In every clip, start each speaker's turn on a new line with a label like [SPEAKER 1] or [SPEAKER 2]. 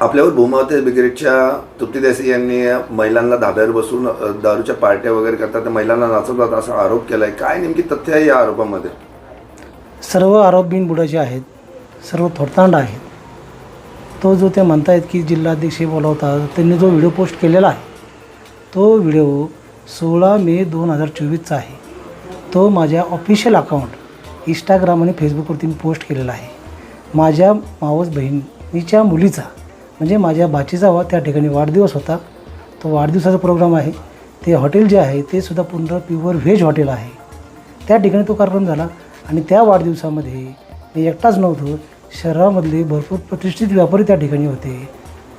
[SPEAKER 1] आपल्यावर भूमावते ब्रिगेडच्या तृप्ती देसाई यांनी महिलांना धाब्यावर बसून दारूच्या पार्ट्या वगैरे करतात त्या महिलांना नाचवतात असा आरोप केला आहे काय नेमकी तथ्य आहे या आरोपामध्ये?
[SPEAKER 2] सर्व आरोप बिनबुडाचे आहेत सर्व थोडतांड आहेत. तो जो ते म्हणतायत की जिल्हाध्यक्ष बोलावतात त्यांनी जो व्हिडिओ पोस्ट केलेला आहे तो व्हिडिओ सोळा मे दोन हजार चोवीसचा आहे. तो माझ्या ऑफिशियल अकाउंट इंस्टाग्राम आणि फेसबुकवरती मी पोस्ट केलेला आहे. माझ्या मावस बहिणीच्या मुलीचा म्हणजे माझ्या बाचीचा वा त्या ठिकाणी वाढदिवस होता. तो वाढदिवसाचा प्रोग्राम आहे. ते हॉटेल जे आहे ते सुद्धा पूर्ण प्युअर व्हेज हॉटेल आहे. त्या ठिकाणी तो कार्यक्रम झाला आणि त्या वाढदिवसामध्ये मी एकटाच नव्हतो. शहरामधले भरपूर प्रतिष्ठित व्यापारी त्या ठिकाणी होते.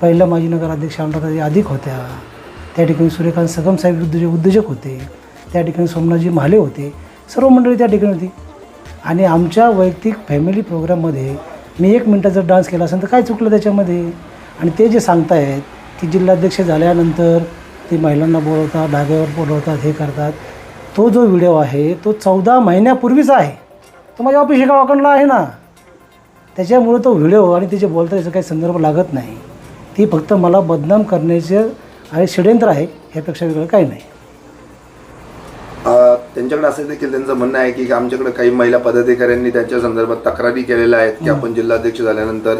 [SPEAKER 2] पहिला माजी नगराध्यक्ष अनुराधाजी अधिक होत्या. त्या ठिकाणी सूर्यकांत सगम साहेब उद्योजक उद्योजक होते. त्या ठिकाणी सोमनाथजी म्हाले होते. सर्व मंडळी त्या ठिकाणी होती. आणि आमच्या वैयक्तिक फॅमिली प्रोग्राममध्ये मी एक मिनटाचा डान्स केला असेल तर काय चुकलं त्याच्यामध्ये? आणि ते जे सांगतायत की जिल्हाध्यक्ष झाल्यानंतर ते महिलांना बोलवतात धाब्यावर बोलवतात हे करतात. तो जो व्हिडिओ आहे तो चौदा महिन्यापूर्वीचा आहे. तो माझ्या ऑफिस एका अकाउंटला आहे ना. त्याच्यामुळे तो व्हिडिओ आणि ते जे बोलतात याचा काही संदर्भ लागत नाही. ती फक्त मला बदनाम करण्याचे आणि षडयंत्र आहे ह्यापेक्षा वेगळं काही नाही.
[SPEAKER 1] त्यांच्याकडे असं देखील त्यांचं म्हणणं आहे की आमच्याकडे काही महिला पदाधिकाऱ्यांनी त्यांच्या संदर्भात तक्रारी केलेल्या आहेत की आपण जिल्हाध्यक्ष झाल्यानंतर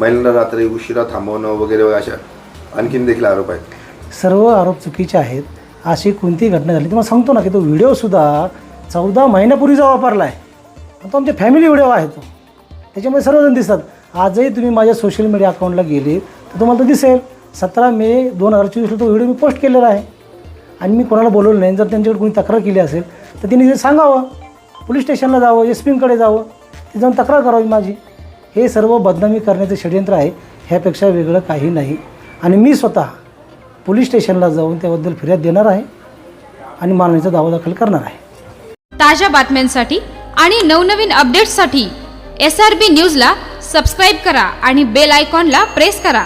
[SPEAKER 1] महिलांना रात्री उशिरा थांबवणं वगैरे अशा आणखीन देखील आरोप आहेत.
[SPEAKER 2] सर्व आरोप चुकीचे आहेत. अशी कोणती घटना झाली तुम्हाला सांगतो ना की तो व्हिडिओसुद्धा चौदा महिन्यापूर्वीचा वापरला आहे तो आमच्या फॅमिली व्हिडिओ आहे तो. त्याच्यामध्ये सर्वजण दिसतात. आजही तुम्ही माझ्या सोशल मीडिया अकाउंटला गेले तर तुम्हाला तो दिसेल. सतरा मे दोन हजार चोवीसला तो व्हिडिओ मी पोस्ट केलेला आहे. आणि मी कोणाला बोलवलं नाही. जर त्यांच्याकडे कोणी तक्रार केली असेल तर त्यांनी ते सांगावं. पोलीस स्टेशनला जावं एस पींकडे जावं. ते जाऊन तक्रार करावी माझी. हे सर्व बदनामी करण्याचं षडयंत्र आहे ह्यापेक्षा वेगळं काही नाही. आणि मी स्वतः पोलीस स्टेशनला जाऊन त्याबद्दल फिर्याद देणार आहे आणि मानवीचा दावा दाखल करणार आहे.
[SPEAKER 3] ताज्या बातम्यांसाठी आणि नवनवीन अपडेट्ससाठी एस आर बी न्यूजला सबस्क्राईब करा आणि बेल आयकॉनला प्रेस करा.